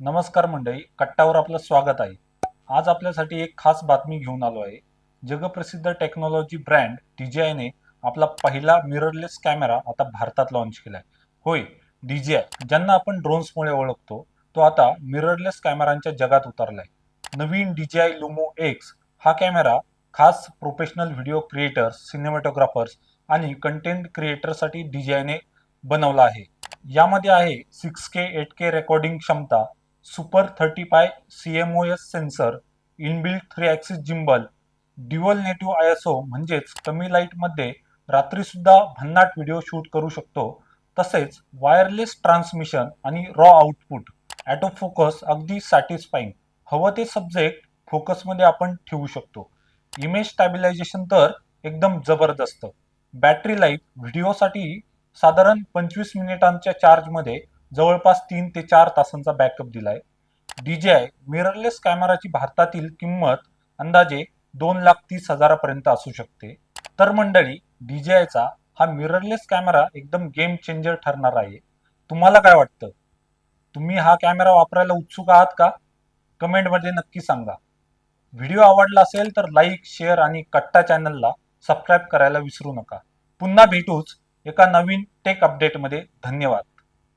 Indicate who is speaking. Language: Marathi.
Speaker 1: नमस्कार मंडळी कट्टावर आपलं स्वागत आहे. आज आपल्यासाठी एक खास बातमी घेऊन आलो आहे. जगप्रसिद्ध टेक्नॉलॉजी ब्रँड डीजीआयने आपला पहिला मिररलेस कॅमेरा आता भारतात लॉन्च केलाय. होय डी जे आय ज्यांना आपण ड्रोन्समुळे ओळखतो तो आता मिररलेस कॅमेरांच्या जगात उतरलाय. नवीन D J I Lumo X हा कॅमेरा खास प्रोफेशनल व्हिडिओ क्रिएटर्स सिनेमॅटोग्राफर्स आणि कंटेंट क्रिएटरसाठी डी जे आयने बनवला आहे. यामध्ये आहे six K eight K recording क्षमता super thirty five C M O S sensor inbuilt three axis gimbal dual native I S O म्हणजेच कमी लाईटमध्ये रात्रीसुद्धा भन्नाट व्हिडिओ शूट करू शकतो. तसेच वायरलेस ट्रान्समिशन आणि रॉ आउटपुट ॲटो फोकस अगदी सॅटिस्फाईंग. हवं ते सब्जेक्ट फोकसमध्ये आपण ठेवू शकतो. इमेज स्टॅबिलायझेशन तर एकदम जबरदस्त. बॅटरी लाईफ व्हिडिओसाठी साधारण पंचवीस मिनिटांच्या चार्जमध्ये जवळपास तीन ते चार तासांचा बॅकअप दिलाय. डीजीआय मिररलेस कॅमेराची भारतातील किंमत अंदाजे दोन लाख तीस हजारापर्यंत असू शकते. तर मंडळी डीजीआयचा हा मिररलेस कॅमेरा एकदम गेम चेंजर ठरणार आहे. तुम्हाला काय वाटतं? तुम्ही हा कॅमेरा वापरायला उत्सुक आहात का? कमेंटमध्ये नक्की सांगा. व्हिडिओ आवडला असेल तर लाईक शेअर आणि कट्टा चॅनलला सबस्क्राईब करायला विसरू नका. पुन्हा भेटूच एका नवीन टेक अपडेटमध्ये धन्यवाद.